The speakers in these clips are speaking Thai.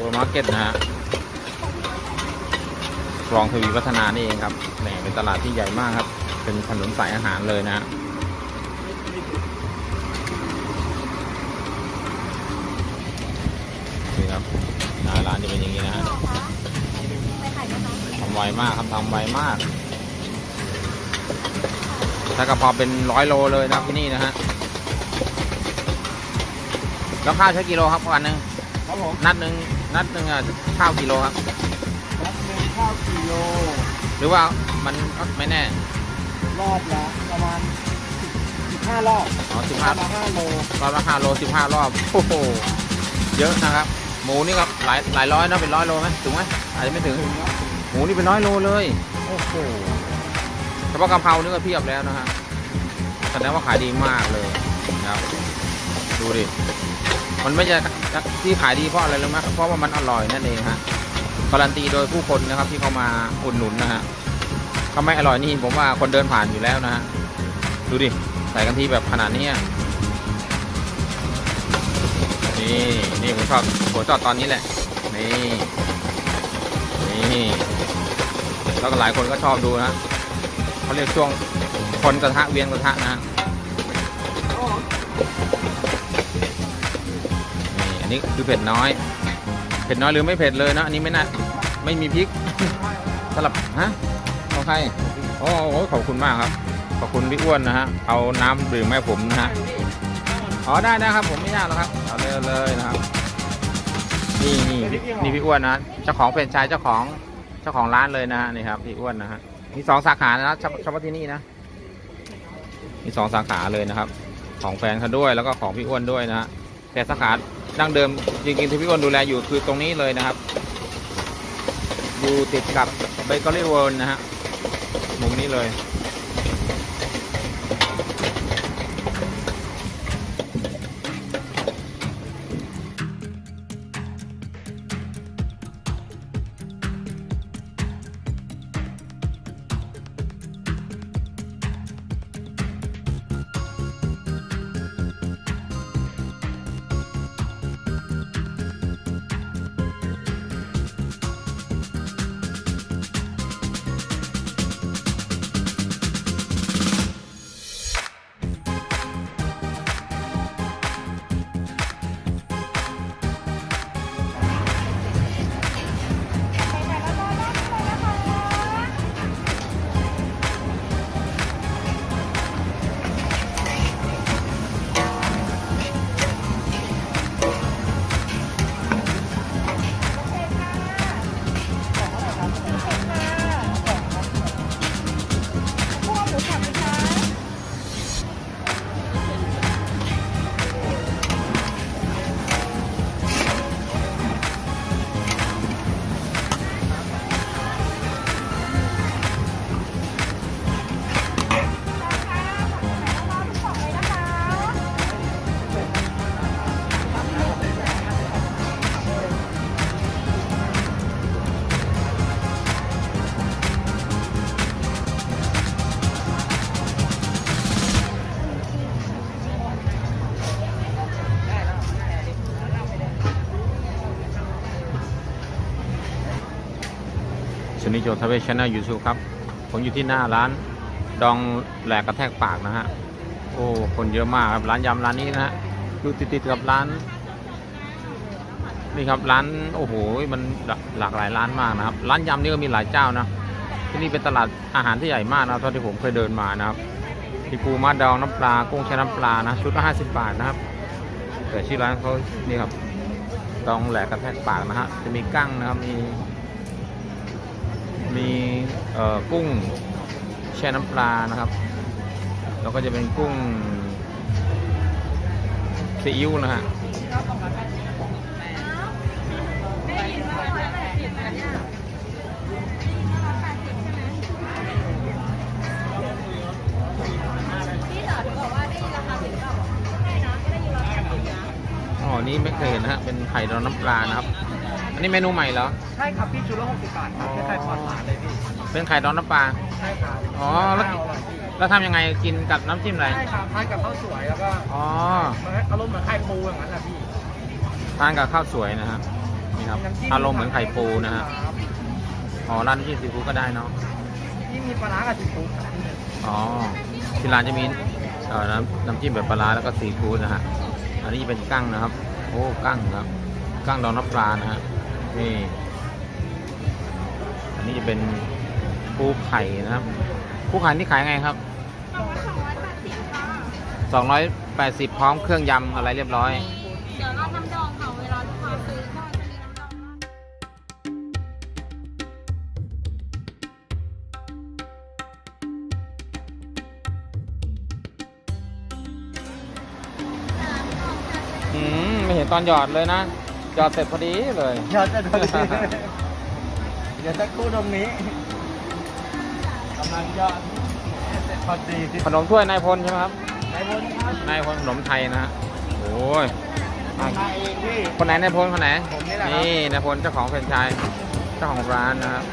เวอร์มาร์เก็ตนะฮะคลองทวีวัฒนานี่เองครับแหมเป็นตลาดที่ใหญ่มากครับ เป็นถนนสายอาหารเลยนะฮะนี่ครับหน้าร้านจะเป็นอย่างนี้นะฮะทำไวมากครับทำไวมาก ถ้ากระเพราเป็นร้อยโลเลยนะครับที่นี่นะฮะแล้วข้าวใช้กิโลครับวันหนึ่งครับผมนัดหนึ่ง นัดหนึ่งอะข้าวกิโลครับรับหนึ่งข้าวกิโล หรือว่ามันไม่แน่ รอบละประมาณสิบห้ารอบอ๋อสิบปห้าระมาณห้าโลรอบละห้าโลสิบห้ารอบโอ้โหเยอะนะครับ หมูนี่ก็หลายหลายร้อยนะเป็นร้อยโลไหมถึงไหมอาจจะไม่ถึงถึงครับหมูนี่เป็นร้อยโลเลยโอ้โหเฉพาะกะเพรานี่ก็เพียบแล้วนะฮะแสดงว่าขายดีมากเลยนะครับ ดูดิ มันไม่ใช่ที่ขายดีเพราะอะไรรู้ไหมเพราะว่ามันอร่อยนั่นเองฮะ การันตีโดยผู้คนนะครับที่เขามาอุดหนุนนะฮะถ้าไม่อร่อยนี่ผมว่าคนเดินผ่านอยู่แล้วนะฮะ ดูดิ ใส่กันที่แบบขนาดนี้นี่นี่ผมชอบผมชอบตอนนี้แหละ นี่นี่แล้วก็หลายคนก็ชอบดูนะเขาเรียกช่วงคนกระทะเวียนกระทะนะ นี่คือเผ็ดน้อย เผ็ดน้อยหรือไม่เผ็ดเลยนะ อันนี้ไม่น่าไม่มีพริกสลับฮะของใครโอ้โหขอบคุณมากครับขอบคุณพี่อ้วนนะฮะเอาน้ำดื่มให้ผมนะฮะอ๋อได้นะครับผมไม่ยากหรอกครับเอาเลยเลยนะครับนี่นี่นี่พี่อ้วนนะเจ้าของเป็นชายเจ้าของเจ้าของร้านเลยนะฮะนี่ครับพี่อ้วนนะฮะมีสองสาขานะเฉพาะเฉพาะที่นี่นะ มีสองสาขาเลยนะครับ ของแฟนเขาด้วยแล้วก็ของพี่อ้วนด้วยนะฮะแต่สาขา ดั้งเดิมจริงๆที่พี่อ้นดูแลอยู่คือตรงนี้เลยนะครับ อยู่ติดกับเบเกอรี่เวิร์นะฮะมุมนี้เลย นิโจทเวชแนลยูทูบครับ ผมอยู่ที่หน้าร้านดองแหลกกระแทกปากนะฮะ โอ้ คนเยอะมากครับ ร้านยำร้านนี้นะฮะอยู่ติดๆกับร้าน นี่ครับร้านโอ้โหมันหลากหลายร้านมากนะครับ ร้านยำนี่ก็มีหลายเจ้านะ ที่นี่เป็นตลาดอาหารที่ใหญ่มากนะเท่าที่ผมเคยเดินมานะครับมีปูม้าดองน้ำปลากุ้งแช่น้ำปลานะชุดละห้าสิบบาทนะครับแต่ชื่อร้านเขานี่ครับดองแหลกกระแทกปากนะฮะจะมีกั้งนะครับมี มีกุ้งแช่น้ำปลานะครับ แล้วก็จะเป็นกุ้งซีอิ๊วนะฮะอ๋อ นี่ไม่เคยเห็นนะฮะ เป็นไข่ดองน้ำปลานะครับ นนี้เมนูใหม่เหรอ ใช่ครับพี่ชุดละหกสิบบาทครับอ๋อคล้ายๆปอดหวานเลยพี่เป็นไข่ดองน้ำปลา ใช่ครับอ๋อแล้ว ข้าวอร่อยพี่แล้วทำยังไงกินกับน้ำจิ้มอะไร ใช่ครับทานกับข้าวสวยแล้วก็อ๋อ มันอารมณ์เหมือนไข่ปูอย่างนั้นแหละพี่ทานกับข้าวสวยนะฮะนี่ครับ น้ำจิ้อารมณ์เหมือนไข่ปูนะฮะอ๋อ ร้านน้ำจิ้มซีฟู้ดก็ได้เนาะที่มีปลาร้ากับซีฟู้ดอ๋อ ที่ร้านจะมีเอ่อน้ำน้ำจิ้มแบบปลาร้าแล้วก็ซีฟู้ดนะฮะ อันนี้เป็นกั้งนะครับ โอ้ กั้งครับ กั้งดองน้ำปลานะฮะ นี่ อันนี้จะเป็นปูไข่นะครับปูไข่ที่ขายไงครับ280พร้อมเครื่องยำอะไรเรียบร้อยเดี๋ยวเราทำดองค่ะเวลาลูกค้าซื้อก็จะมีน้ำดองราดอืมไม่เห็นตอนหยอดเลยนะ หยอดเสร็จพอดีเลยเดี๋ยวจะดูเดี๋ยวจะกู้ตรงนี้กำลังยอดเสร็จพอดีขนมถ้วยนายพลใช่ไหมครับนายพลครับนายพลขนมไทยนะฮะโอ้ยอะมาเองพี่ คนไหนนายพลคนไหนผมนี่แหละครับ นี่นายพลเจ้าของแฟรนไชส์เจ้าของร้านนะครับ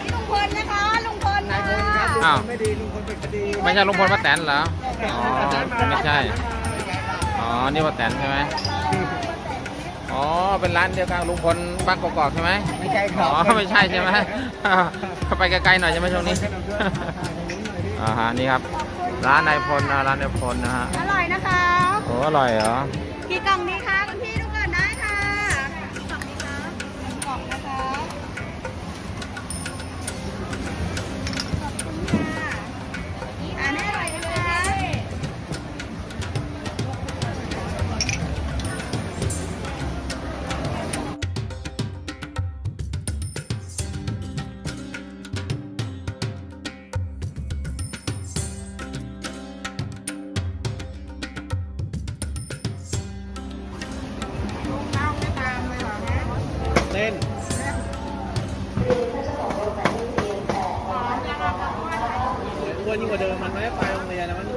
นี่ลุงพลนะคะ ลุงพลนายพลครับลุงอ้าว พลไม่ดีลุงพลเป็นคดีไม่ใช่ลุงพลป้าแตนเหรออ๋อไม่ใช่อ๋อนี่ป้าแตนใช่ไหม อ๋อ เป็นร้านเดียวกันลุงพลบางกอกๆใช่ไหมไม่ใช่ครัอ๋บอ ไม่ใช่ใช่ไหมไปไกลๆหน่อยใช่ไหมช่วงนี้อ่าฮะนี่ครับ ร้านนายพลนะร้านนายพลนะฮะอร่อยนะคะ โอ้อร่อยเหรอ กี่กล่องดีคะ วนยิ่งกว่าเดิมมันไม่ได้ไปโรงเรียนแล้วมัน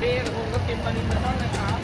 พี่ผมก็กินปลาดิบมาต้องเลยครับ